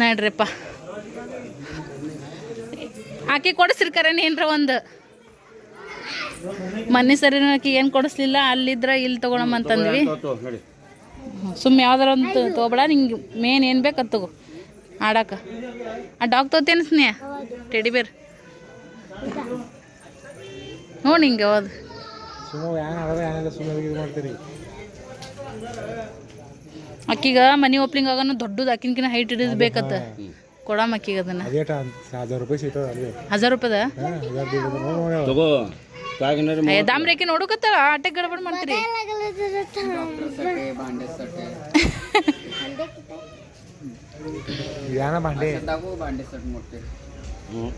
ನೋಡ್ರಿಪ್ಪ. ಆಕೆ ಕೊಡಿಸ್ರಿ ಏನ್ರ ಒಂದು. ಮನೆ ಸರಿ ಆಕಿ ಏನು ಕೊಡಿಸ್ಲಿಲ್ಲ, ಅಲ್ಲಿದ್ರ ಇಲ್ಲಿ ತಗೊಳಮ್ಮ ಅಂತಂದ್ವಿ. ನೋಡಿ ಸುಮ್ಮನೆ ಯಾವ್ದಾರ ಒಂದು ತೊಗೊಬೇಡ, ನಿಂಗೆ ಮೇನ್ ಏನು ಬೇಕು ತಗೋ, ಆಡಾಕ. ಆ ಡಾಗ್ ತೋತೇನು ಸ್ನೇಹ? ಟೆಡಿ ಬೇರ್. ನೋಡಿ ಹಿಂಗೆ ಹೌದು ಅಕ್ಕಿಗ ಮನಿ ಓಪ್ನಿಂಗ್ ಆಗೋನು ದೊಡ್ಡದು ಅಕ್ಕಿನ್ಕಿನ ಹೈಟ್ ಹಿಡಿದು ಬೇಕತ್ತ ಕೊಡಮ್ಮ ಅಕ್ಕಿಗೆ ಅದನ್ನ ಅದೇಟ ಅಂತ ಸಾವಿರ ರೂಪಾಯಿ ಸಿಗ್ತದ ಅಲ್ಲಿ ಹಜಾರ್ ರೂಪಾಯ್ದ ಹಾಂ ಹಜಾರ್ ದುಡ್ಡು ನೋಡಿ ನೋಡಿ ತಗೋ ಕಾಗಿನಾರ ಏ ದಾಮ್ರೇಕಿ ನೋಡಕತ್ತಲ್ಲ ಆಟೆ ಗಡಬಡ್ ಮಾಡ್ತೀರಿ याना भांडे दाखव भांडे सट मोठे हम्म.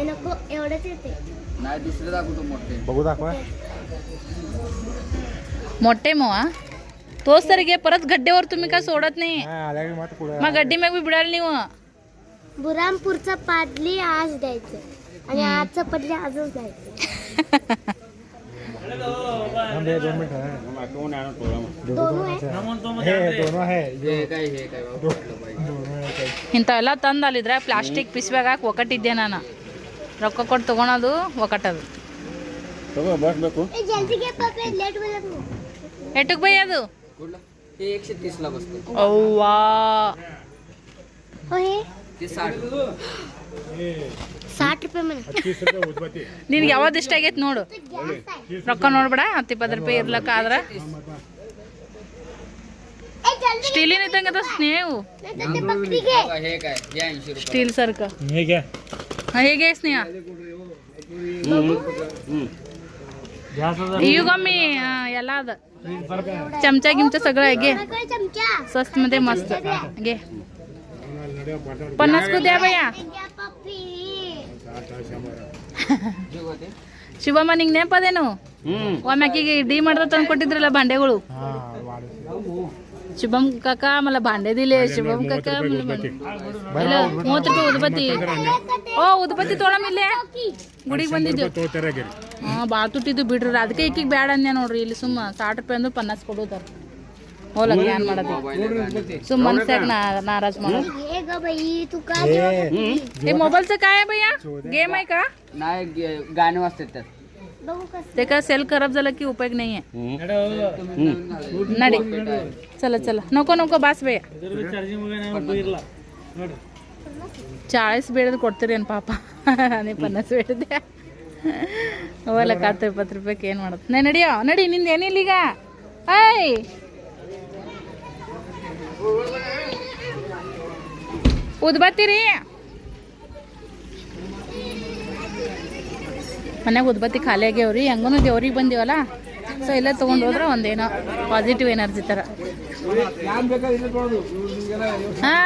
नको एवढंच येते नाही दुसरे दाखवतो मोठे बघू दाखवा मोठे मोवा तोच परत गड्डेवर तुम्ही काय सोडत नाही हा आल्या की मग पुढे मग गड्डी मग बी बिडाल नाही हो. बुरामपूरचं पाडली आज द्यायचं आणि आजचं पडली आजच द्यायचं थांब हे दोन मिनिटं हा. मग आठवण आणा थोडा मग. दोन आहे हे दोन आहे हे काय हे काय बाबा पडलं पाहिजे दोन आहे ಇಂಥವೆಲ್ಲ ತಂದು ಅಲ್ಲಿದ್ರೆ ಪ್ಲಾಸ್ಟಿಕ್ ಪಿಸ್ಬ್ಯಾಗ ಹಾಕಿ ಒಕ್ಕಟ್ಟಿದ್ದೆ ನಾನು ರೊಕ್ಕ ಕೊಟ್ಟು ತೊಗೊಳೋದು ಒಕ್ಕಟ್ಟದು ತಗೋ ಬಸ್ಬೇಕು ए, जल्दी घे पप्पा लेट होईल ಎಟ್ಟಕ್ಕೆ ಬೈ ಅದು कुठलं हे एकशे तीस ला बसतो ಅವ್ವಾ हो हे ते साठ साठ रुपये म्हणे तीस रुपये उदबत्ती ನಿನ್ಗೆ ಯಾವ್ದು ಇಷ್ಟ ಆಗೈತೆ ನೋಡು गॅस आहे ರೊಕ್ಕ ನೋಡ್ಬೇಡ ಹತ್ತು ಇಪ್ಪತ್ತು ರೂಪಾಯಿ ಇರ್ಲಕ್ಕ ಆದ್ರೆ ए, जल्दी ಸ್ಟೀಲಿನ ಇದ್ದಂಗೆ ಸ್ನೇಹವು नाही तर ते बकरी घे बघा, हे काय हे ऐंशी रुपये ಸ್ಟೀಲ್ ಸರ್ಕ ಹೇಗೆ ಹಾಂ ಹೇಗೆ ಸ್ನೇಹ हम्म. ಈಗೊಮ್ಮೆ ಎಲ್ಲ ಅದ. ಚಮಚ ಗಿಮಚ सगळं आहे गे स्वस्त ಮಸ್ತ್. मस्त ಪನ್ನಾಸ್ पन्नास को द्या भैया ಶಿವಮ್ಮ ನಿಂಗೆ ನೆನಪದೇನು? ಒಮ್ಯಾಕಿಗೆ ಡಿ ಮಾಡಿದ್ರೆ ತಂದು ಕೊಟ್ಟಿದ್ರಲ್ಲ ಬಂಡೆಗಳು शुभम काका मला भांडे दिले शुभम काका मला भांडे हॅलो ಮೂವತ್ತು ರೂಪಾಯಿ ಉದ್ಬತ್ತಿ ಓ ಉದ್ಬತ್ತಿ ತೊಳಮಿಲ್ಲೆ ಗುಡಿಗೆ ಬಂದಿದ್ದು ಹಾಂ ಭಾಳ ತುಟ್ಟಿದ್ದು ಬಿಡ್ರಿ ಅದಕ್ಕೆ ಈಕಿಗೆ ಬೇಡ ಅಂದೆ ನೋಡ್ರಿ ಇಲ್ಲಿ ಸುಮ್ಮ ಸಾಟ್ ರೂಪಾಯಿ ಅಂದ್ರೆ ಪನ್ನಾಸ್ ಕೊಡೋದಾರ ಹೋಲಕ್ ಏನ್ ಮಾಡೋದು ಸುಮ್ ಮನ್ಸಾಗ नाराज ಮಾಡೋದು हे मोबाईलचं काय आहे भैया गेम आहे का नाही गाणे वाजतात त्यात बघू कसं ते का सेल खराब झालं की उपयोग नाही आहे हम्म. नडी चला चला नको नको ಬಾಸ್ ಭಯ್ಯ ಚಾಳಿಸ್ ಬೇಡದು ಕೊಡ್ತೀರೇನು ಪಾಪ ನೀ ಪನ್ನಾಸ್ ಬೇಡದೆ ಹೋಲಕ್ಕ ಹತ್ತು ಇಪ್ಪತ್ತು ರೂಪಾಯಿಗೆ ಏನು ಮಾಡೋದು ನೇ ನಡಿಯೋ ನಡಿ ನಿಂದು ಏನಿಲ್ಲ ಈಗ ಐ ಉದ್ಬತ್ತಿ ಮನ್ಯಾಗ ಉದ್ಬತ್ತಿ ಖಾಲಿ ಆಗ್ಯಾವ್ರಿ ಹೆಂಗೂ ದೇವ್ರಿಗೆ ಬಂದೀವಲ್ಲ ಸೊ ಎಲ್ಲ ತೊಗೊಂಡು ಹೋದ್ರೆ ಒಂದೇನೋ ಪಾಸಿಟಿವ್ ಎನರ್ಜಿ ಥರ ಹಾಂ,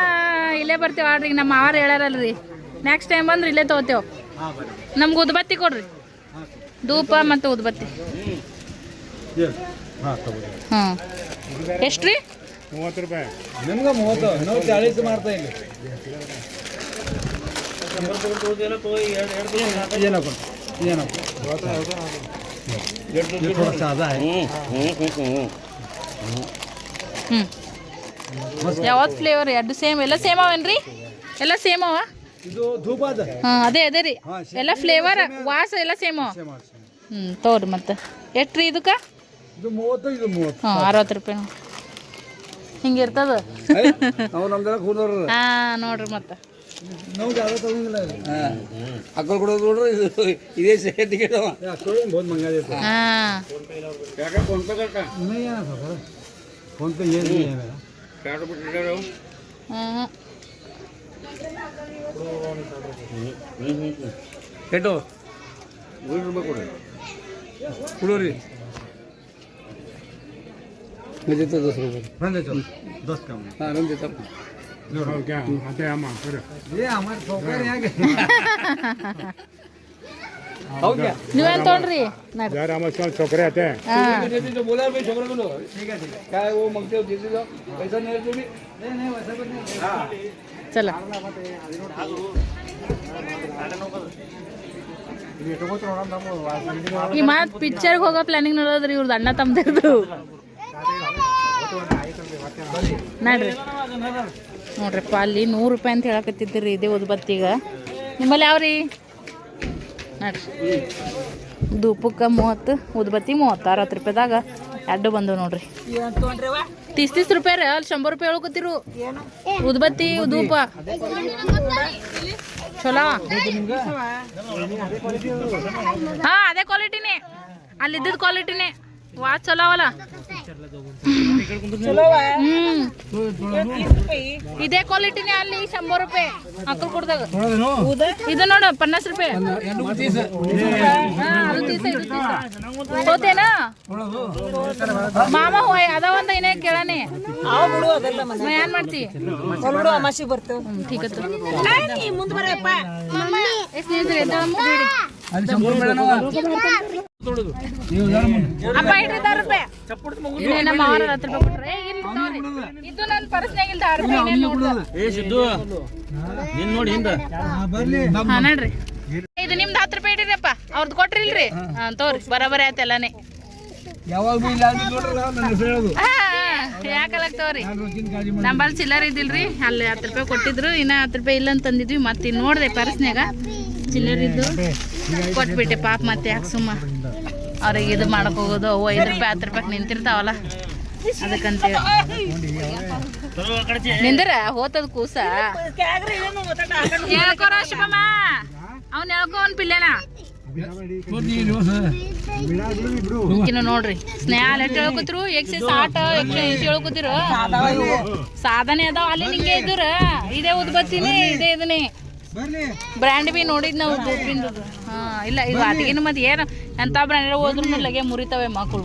ಇಲ್ಲೇ ಬರ್ತೀವಿ ಆಡ್ರಿ ನಮ್ಮ ಮಾವಾರ ರೀ ನೆಕ್ಸ್ಟ್ ಟೈಮ್ ಬಂದ್ರೆ ಇಲ್ಲೇ ತೊಗೋತೇವೆ. ನಮ್ಗೆ ಉದ್ಬತ್ತಿ ಕೊಡ್ರಿ. ಧೂಪ ಮತ್ತು ಉದ್ಬತ್ತಿ. ಹಾಂ ಎಷ್ಟು ರೀ ಮೂವತ್ತು ರೂಪಾಯಿ. ನಿಮ್ಗೆ ಮೂವತ್ತು ಚಾಳೀಸ್ ಮಾಡ್ತಾ ಇಲ್ಲ हम्म. हम्म. हम्म. हम्म. ಹ್ಞೂ ಯಾವತ್ತು ಫ್ಲೇವರ್ ಎರಡು ಸೇಮ್ ಎಲ್ಲ ಸೇಮ್ ಅವೇನ್ರಿ ಎಲ್ಲ ಸೇಮ್ ಅವ ಇದು ಧೂಪ ಅದ ಹಾಂ ಅದೇ ಅದೇ ರೀ ಎಲ್ಲ ಫ್ಲೇವರ್ ವಾಸ ಎಲ್ಲ ಸೇಮ್ ಅವ ಹ್ಞೂ ತಗೋರಿ ಮತ್ತೆ ಎಷ್ಟು ರೀ ಇದಕ್ಕೆ ಇದು ಮೂವತ್ತು ಇದು ಮೂವತ್ತು ಹಾಂ ಅರವತ್ತು ರೂಪಾಯಿ ಹಿಂಗೆ ಇರ್ತದ ನಾವು ನಮ್ದೆಲ್ಲ ಕೂದೋರು ಹಾಂ ನೋಡ್ರಿ ಮತ್ತೆ అక్కడ కూడా చూడరు ఇదే టికెట్ ఫోన్పే చేసి పెట్టు కుడూరి मुझे तो दस रुपये दस कम हाँ रंजित જોરો કે હાથે આમાં કરે એ અમાર છોકરી આ કે આવ ગયા નિવાન તોંડરી ના જરા અમાર છોકરા છોકરે હાથે હા દીદી તો બોલા ભાઈ છોકરા બોલો ઠીક છે કાય ઓ મંગતે દીદી તો પૈસા નહીં તો બી નહીં નહીં વસા પર નહીં હા ચલો ಈ ಮಾತ್ ಪಿಕ್ಚರ್ಗೆ ಹೋಗೋ ಪ್ಲಾನಿಂಗ್ ನೋಡೋದ್ರಿ ಇವ್ರದ್ದು ಅಣ್ಣ ತಮ್ಮದಿರ್ದು ನಡ್ರಿ ನೋಡ್ರಿಪ್ಪ, ಅಲ್ಲಿ ನೂರು ರೂಪಾಯಿ ಅಂತ ಹೇಳಕತ್ತಿದ್ರಿ ಇದೇ ಉದ್ಬತ್ತಿಗೆ. ನಿಮ್ಮಲ್ಲಿ ಯಾವ್ರಿ? ನೋಡ್ರಿ. ಧೂಪಕ್ಕೆ ಮೂವತ್ತು, ಉದ್ಬತ್ತಿ ಮೂವತ್ತು, ಅರವತ್ತು ರೂಪಾಯಿದಾಗ ಎರಡು ಬಂದವು ನೋಡ್ರಿ. ತೀಸ್ ತೀಸ್ ರೂಪಾಯಿ ರೀ ಅಲ್ಲಿ ಶಂಬರ್ ರೂಪಾಯಿ ಹೇಳ್ಕೊತಿರು ಉದ್ಬತ್ತಿ ಧೂಪ ಚಲೋ? ಹಾ, ಅದೇ ಕ್ವಾಲಿಟಿನೇ ಅಲ್ಲಿದ್ದ ಕ್ವಾಲಿಟಿನೇ ಅವಲ್ಲ ಹ್ಮ್. ಇದೇ ಕ್ವಾಲಿಟಿನೇ ಅಲ್ಲಿ ಶಂಬರ್ ರೂಪಾಯಿ ಅಕ್ಕಲ್ ಕೊಡ್ದಾಗ. ಇದು ನೋಡು ಪನ್ನಾಸ್ ರೂಪಾಯಿ. ಹೋತೇನಾ? ಮಾಮ ಹೋಯ್ ಅದ ಒಂದ ಏನೇ ಕೇಳನೆ ಏನ್ ಮಾಡ್ತಿ? ಬರ್ತೇವೆ ಠೀಕ್ ಮುಂದೆ ಎದ್ದೇಳಮ್ಮ, ಬಿಡಿ. ಅಪ್ಪ ಇಡ್ರಿ ದಾರು ರೂಪಾಯಿ ಇದು ನಮ್ಮ ರೂಪಾಯಿ ಕೊಟ್ರೆ ತಗೋರಿ. ಇದು ನನ್ನ ಪರ್ಸ್ನಾಗ ಇಲ್ಲ ದಾರು ರೂಪಾಯಿ ಇನ್ನೇನ್ ನೋಡ್ದ? ಏ ಸಿದ್ದು ನಿನ್ ನೋಡಿ ಹಿಂದ. ಹಾ ನೋಡ್ರಿ. ಇದು ನಿಮ್ದು ಹತ್ತು ರೂಪಾಯಿ ಇಡ್ರಿಪ್ಪ ಅವ್ರದ್ದು ಕೊಟ್ರಿ ಇಲ್ರಿ ಹಾ ತೋರಿ ಬರಾಬರಿ ಆಯ್ತು ಎಲ್ಲಾನೇ. ಯಾವಾಗ ಇಲ್ಲ ನಂಬಲ್ಲಿ ಚಿಲ್ಲರ್ ಇದಿಲ್ರಿ ಅಲ್ಲಿ ಹತ್ತು ರೂಪಾಯಿ ಕೊಟ್ಟಿದ್ರು ಇನ್ನ ಹತ್ತು ರೂಪಾಯಿ ಇಲ್ಲ ಅಂತ ತಂದಿದ್ವಿ ಮತ್ತೆ ನೋಡಿದೆ ಪರ್ಸ್ನ್ಯಾಗ. ಚಿಲ್ಲರ್ ಇದ್ದು. ಕೊಟ್ಬಿಟ್ಟೆ ಪಾಪ ಮತ್ತೆ ಯಾಕೆ ಸುಮ್ಮ? ಅವ್ರಿಗೆ ಇದು ಮಾಡಕ್ ಹೋಗೋದು ಅವು ಐದು ರೂಪಾಯಿ ಹತ್ತು ರೂಪಾಯಿ ನಿಂತಿರ್ತಾವಲ್ಲ? ಅದಕ್ಕಂತೇಳಿ. ನಿಂದ್ರ? ಹೋತದ ಕೂಸ? ಹೇಳ್ಕೊರ ಅವ್ನ ಹೇಳ್ಕೊ ಅವ್ನು ಪಿಲ್ಲೆನ? ನೋಡ್ರಿ ಸ್ನೇಹ ಎಷ್ಟು ಹೇಳ್ಕೊತಿರು ಎಕ್ಸೆ ಆಟ ಎಕ್ಸೈಸ್ ಹೇಳ್ಕೊತಿರು ಸಾಧನೆ ಅದಾವ ಅಲ್ಲಿ ನಿಂಗೆ ಇದ್ರ? ಇದೇ ಉದ್ಬತ್ತೀನಿ ಇದೇ ಇದನ್ನೇ ಬ್ರ್ಯಾಂಡ್ ಬಿ ನೋಡಿದ್ ನಾವು ಧೂಪಿಂದು ಹಾ ಇಲ್ಲ ಇದು ಅಟಿಗಿನ ಮತ್ತೆ ಏನು ಎಂತ ಬ್ರ್ಯಾಂಡ್ ಹೋದ್ರು ಲಗೆ ಮುರಿತಾವೆ ಮಕ್ಕಳು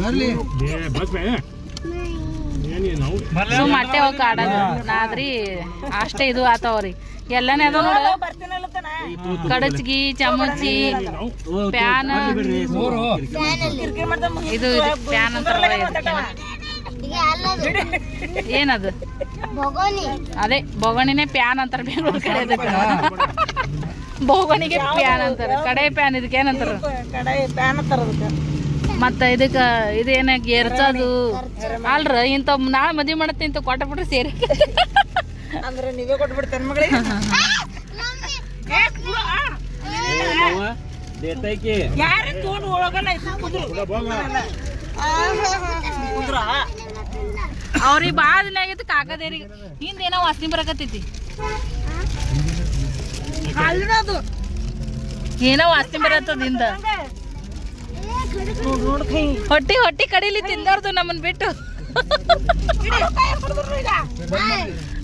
ಬರ್ಲಿ. ಮತ್ತೆ ಹೋಗಿ ಆಡೋದು ಆದ್ರಿ ಅಷ್ಟೇ ಇದು ಆತಾವ್ರಿ. ಎಲ್ಲಾನೇ ಅದ ನೋಡು. ಕಡಚ್ಗಿ ಚಮಚಿ ಪ್ಯಾನ್. ಇದು ಪ್ಯಾನ್ ಅಂತಾರಲ್ಲ. ಏನದು? ಅದೇ ಬೊಗಣಿನೇ ಪ್ಯಾನ್ ಅಂತಾರೆ ಬೆಂಗಳೂರು ಕಡೆ ಅದಕ್ಕೆ. ಬೋಗಣಿಗೆ ಪ್ಯಾನ್ ಅಂತಾರೆ ಕಡೆ ಪ್ಯಾನ್ ಇದಕ್ಕೆ ಏನಂತಾರ ಮತ್ತ ಇದಕ್ಕ ಇದೇನ ಗೆರ್ಚದು ಅಲ್ರ ಇಂತ ನಾಳೆ ಮದ್ವಿ ಮಾಡತ್ತೆ ಇಂತ ಕೊಟ್ಟ ಬಿಟ್ರೆ ಸೇರಿ. ಅಂದ್ರೆ ನೀವೇ ಕೊಟ್ಬಿಡ್ತೇನೆ ಮಗಳಿಗೆ? ಯಾರು ತಗೊಂಡು ಒಳಗಲ್ಲ ಕುದ್ರು. ಕುದ್ರ? ಅವ್ರಿಗೆ ಭಾಳ ದಿನ ಆಗೈತಿ ಕಾಕದೇರಿಗೆ ಹಿಂದ ಏನೋ ವಾಸನೆ ಬರಕತ್ತೈತಿ. ಏನೋ ವಾಸನೆ ಬರತ್ತದ ಹಿಂದ ಹೊಟ್ಟಿ ಹೊಟ್ಟಿ ಕಡಿಲಿ ತಿಂದವ್ರದು ನಮ್ಮನ್ ಬಿಟ್ಟು.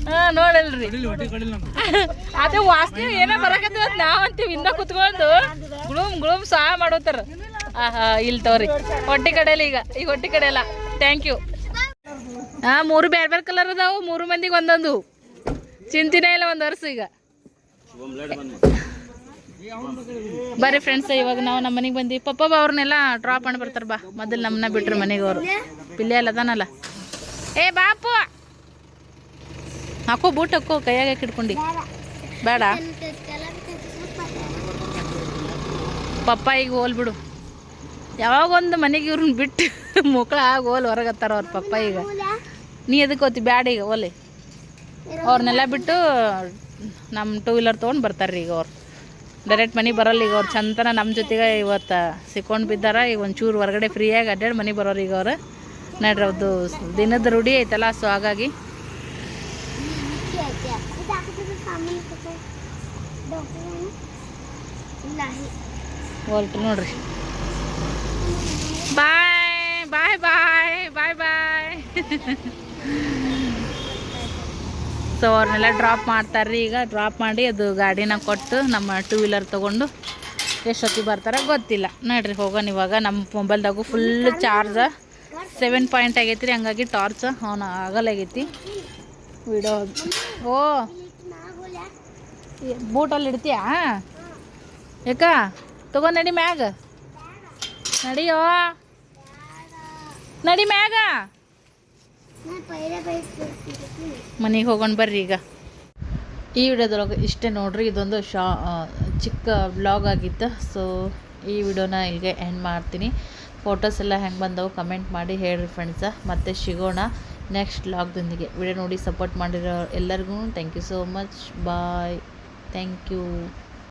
ಹಾ ನೋಡಲ್ರಿ. ಅದೇ ವಾಸನೆ ಏನೋ ಬರಕತ್ತದ ನಾವ್ ಅಂತೀವಿ ಹಿಂದ ಕುತ್ಕೊಂಡು ಗುಳುಮ್ ಗುಳುಮ್ ಸಹ ಮಾಡೋತಾರ. ಆಹಾ ಇಲ್ ತಗೋರಿ. ಹೊಟ್ಟಿ ಕಡೆಯಲ್ಲಿ ಈಗ ಈಗ ಹೊಟ್ಟಿ ಕಡೆಯಲ್ಲ ಥ್ಯಾಂಕ್ ಯು ಹಾ ಮೂರು ಬೇರೆ ಬೇರೆ ಕಲರ್ ಅದಾವು, ಮೂರು ಮಂದಿಗೆ ಒಂದೊಂದು. ಚಿಂತಿನೇ ಇಲ್ಲ ಒಂದು ವರ್ಷ ಈಗ. ಬರ್ರಿ ಫ್ರೆಂಡ್ಸ್ ಇವಾಗ ನಾವು ನಮ್ಮ ಮನೆಗೆ ಬಂದ್ವಿ. ಪಪ್ಪ ಅವ್ರನ್ನೆಲ್ಲ ಡ್ರಾಪ್ ಮಾಡಿ ಬರ್ತಾರೆ ಬಾ. ಮೊದಲು ನಮ್ಮನ್ನ ಬಿಟ್ರು ಮನೆಗೆ ಅವರು. ಪಿಲ್ಲೆ ಎಲ್ಲ ಅದಾನಲ್ಲ. ಏ ಬಾಪು ಹಾಕೋ, ಬೂಟ್ ಹಾಕೋ, ಕೈಯಾಗ ಹಿಡ್ಕೊಂಡು ಬೇಡ. ಪಪ್ಪ ಈಗ ಹೋಲ್ ಬಿಡು. ಯಾವಾಗ ಒಂದು ಮನೆಗೆ ಇವ್ರನ್ನ ಬಿಟ್ಟು ಮಕ್ಕಳ ಆಗಿ ಹೋಲ್ ಹೊರಗತ್ತಾರ ಅವ್ರ ಪಪ್ಪ ಈಗ. ನೀ ಎದಕ್ಕೆ ಹೋತಿ? ಬ್ಯಾಡ ಈಗ ಓಲೆ ಅವ್ರನ್ನೆಲ್ಲ ಬಿಟ್ಟು ನಮ್ಮ ಟೂ ವೀಲರ್ ತೊಗೊಂಡು ಬರ್ತಾರೆ ಈಗ ಅವ್ರು. ಡೈರೆಕ್ಟ್ ಮನೆಗೆ ಬರಲ್ಲ ಈಗ ಅವ್ರು. ಚಂದನ ನಮ್ಮ ಜೊತೆಗೆ ಇವತ್ತು ಸಿಕ್ಕೊಂಡು ಬಿದ್ದಾರ. ಈಗ ಒಂಚೂರು ಹೊರಗಡೆ ಫ್ರೀಯಾಗಿ ಅಡ್ಡಾಡಿ ಮನೆಗೆ ಬರೋರು ಈಗ ಅವ್ರು. ನೋಡ್ರಿ ಅದು ದಿನದ ರೂಢಿ ಐತಲ್ಲ ಸೊ ಹಾಗಾಗಿ. ಹೊಲ್ಟ್ರು ನೋಡ್ರಿ ಬಾಯ್ ಬಾಯ್ ಬಾಯ್ ಬಾಯ್ ಬಾಯ್ ಸೊ ಅವ್ರನ್ನೆಲ್ಲ ಡ್ರಾಪ್ ಮಾಡ್ತಾರ್ರಿ ಈಗ. ಡ್ರಾಪ್ ಮಾಡಿ ಅದು ಗಾಡಿನ ಕೊಟ್ಟು ನಮ್ಮ ಟೂ ವೀಲರ್ ತೊಗೊಂಡು ಎಷ್ಟೊತ್ತಿಗೆ ಬರ್ತಾರ ಗೊತ್ತಿಲ್ಲ. ನೋಡ್ರಿ, ಹೋಗೋಣ ಇವಾಗ. ನಮ್ಮ ಮೊಬೈಲ್ದಾಗು ಫುಲ್ ಚಾರ್ಜ ಸೆವೆನ್ ಪಾಯಿಂಟ್ ಆಗೈತಿ ರೀ ಹಂಗಾಗಿ ಟಾರ್ಚ್ ಅವನು ಆಗಲಾಗೈತಿ. ವಿಡೋ ಓ. ಬೂಟಲ್ಲಿ ಇಡ್ತೀಯಾ? ಯಾಕ ತಗೋ ನಡಿ ಮ್ಯಾಗ. ನಡಿಯೋ. ನಡಿ ಮ್ಯಾಗ. ಮನೆಗೆ ಹೋಗೋಣ ಬರ್ರಿ ಈಗ. ಈ ವಿಡಿಯೋದೊಳಗೆ ಇಷ್ಟೇ ನೋಡ್ರಿ, ಇದೊಂದು ಶಾ ಚಿಕ್ಕ ಬ್ಲಾಗ್ ಆಗಿತ್ತು. ಸೊ ಈ ವಿಡಿಯೋನ ಇಲ್ಲಿಗೆ ಎಂಡ್ ಮಾಡ್ತೀನಿ. ಫೋಟೋಸ್ ಎಲ್ಲ ಹೆಂಗೆ ಬಂದವು ಕಮೆಂಟ್ ಮಾಡಿ ಹೇಳ್ರಿ ಫ್ರೆಂಡ್ಸ ಮತ್ತೆ ಸಿಗೋಣ ನೆಕ್ಸ್ಟ್ ಬ್ಲಾಗ್ದೊಂದಿಗೆ ವಿಡಿಯೋ ನೋಡಿ ಸಪೋರ್ಟ್ ಮಾಡಿರೋ ಎಲ್ಲರಿಗೂ thank you so much bye thank you